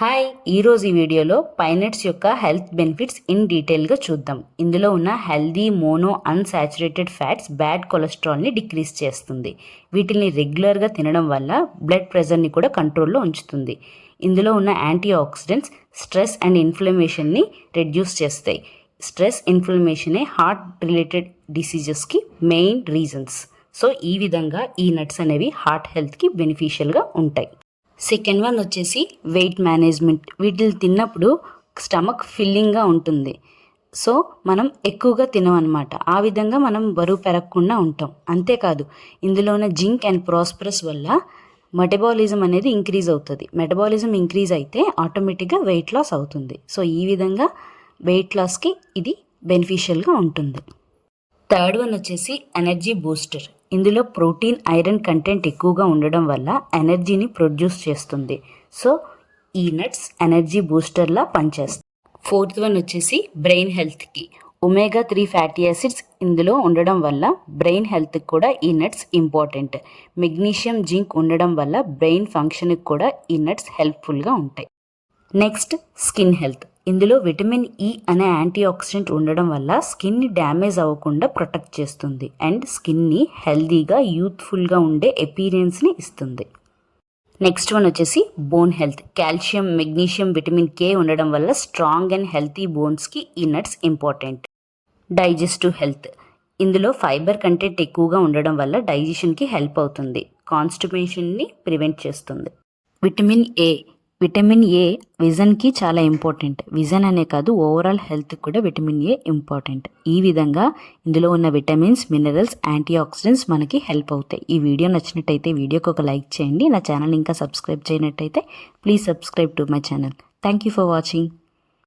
Hi ఈరోజు ఈ వీడియోలో పైనట్స్ యొక్క హెల్త్ బెనిఫిట్స్ ఇన్ డీటెయిల్గా చూద్దాం. ఇందులో ఉన్న healthy mono unsaturated fats bad కొలెస్ట్రాల్ని decrease చేస్తుంది. వీటిని రెగ్యులర్గా తినడం వల్ల బ్లడ్ ప్రెషర్ని కూడా కంట్రోల్లో ఉంచుతుంది. ఇందులో ఉన్న యాంటీ ఆక్సిడెంట్స్ స్ట్రెస్ అండ్ ఇన్ఫ్లమేషన్ని రెడ్యూస్ చేస్తాయి. స్ట్రెస్ ఇన్ఫ్లమేషనే హార్ట్ రిలేటెడ్ డిసీజెస్కి మెయిన్ రీజన్స్. సో ఈ విధంగా ఈ నట్స్ అనేవి హార్ట్ హెల్త్కి బెనిఫిషియల్గా ఉంటాయి. సెకండ్ వన్ వచ్చేసి వెయిట్ మేనేజ్మెంట్. వీటిని తిన్నప్పుడు స్టమక్ ఫిల్లింగ్గా ఉంటుంది. సో మనం ఎక్కువగా తినమన్నమాట. ఆ విధంగా మనం బరువు పెరగకుండా ఉంటాం. అంతేకాదు ఇందులో ఉన్న జింక్ అండ్ ప్రాస్పరస్ వల్ల మెటబాలిజం అనేది ఇంక్రీజ్ అవుతుంది. మెటబాలిజం ఇంక్రీజ్ అయితే ఆటోమేటిక్గా వెయిట్ లాస్ అవుతుంది. సో ఈ విధంగా వెయిట్ లాస్కి ఇది బెనిఫిషియల్గా ఉంటుంది. థర్డ్ వన్ వచ్చేసి ఎనర్జీ బూస్టర్. ఇందులో ప్రోటీన్ ఐరన్ కంటెంట్ ఎక్కువగా ఉండడం వల్ల ఎనర్జీని ప్రొడ్యూస్ చేస్తుంది. సో ఈ నట్స్ ఎనర్జీ బూస్టర్లా పనిచేస్తాయి. ఫోర్త్ వన్ వచ్చేసి బ్రెయిన్ హెల్త్కి. ఒమేగా త్రీ ఫ్యాటీ యాసిడ్స్ ఇందులో ఉండడం వల్ల బ్రెయిన్ హెల్త్కి కూడా ఈ నట్స్ ఇంపార్టెంట్. మెగ్నీషియం జింక్ ఉండడం వల్ల బ్రెయిన్ ఫంక్షన్కి కూడా ఈ నట్స్ హెల్ప్ఫుల్గా ఉంటాయి. Next skin health. ఇందులో విటమిన్ ఈ అనే యాంటీ ఆక్సిడెంట్ ఉండడం వల్ల స్కిన్ని డ్యామేజ్ అవ్వకుండా ప్రొటెక్ట్ చేస్తుంది అండ్ స్కిన్ని హెల్దీగా యూత్ఫుల్గా ఉండే ఎపీరియన్స్ని ఇస్తుంది. నెక్స్ట్ వన్ వచ్చేసి bone health. Calcium magnesium vitamin K ఉండడం వల్ల స్ట్రాంగ్ అండ్ హెల్తీ బోన్స్కి ఈ నట్స్ ఇంపార్టెంట్. Digestive health. ఇందులో ఫైబర్ కంటెంట్ ఎక్కువగా ఉండడం వల్ల డైజెషన్కి హెల్ప్ అవుతుంది కాన్స్టిపేషన్ని ప్రివెంట్ చేస్తుంది. విటమిన్ ఏ విటమిన్ ఏ విజన్కి చాలా ఇంపార్టెంట్. విజన్ అనే కాదు ఓవరాల్ హెల్త్కి కూడా విటమిన్ ఏ ఇంపార్టెంట్. ఈ విధంగా ఇందులో ఉన్న విటమిన్స్ మినరల్స్ యాంటీ ఆక్సిడెంట్స్ మనకి హెల్ప్ అవుతాయి. ఈ వీడియో నచ్చినట్టయితే వీడియోకి ఒక లైక్ చేయండి. నా ఛానల్ ఇంకా subscribe చేయనట్టయితే please subscribe to my channel. Thank you for watching.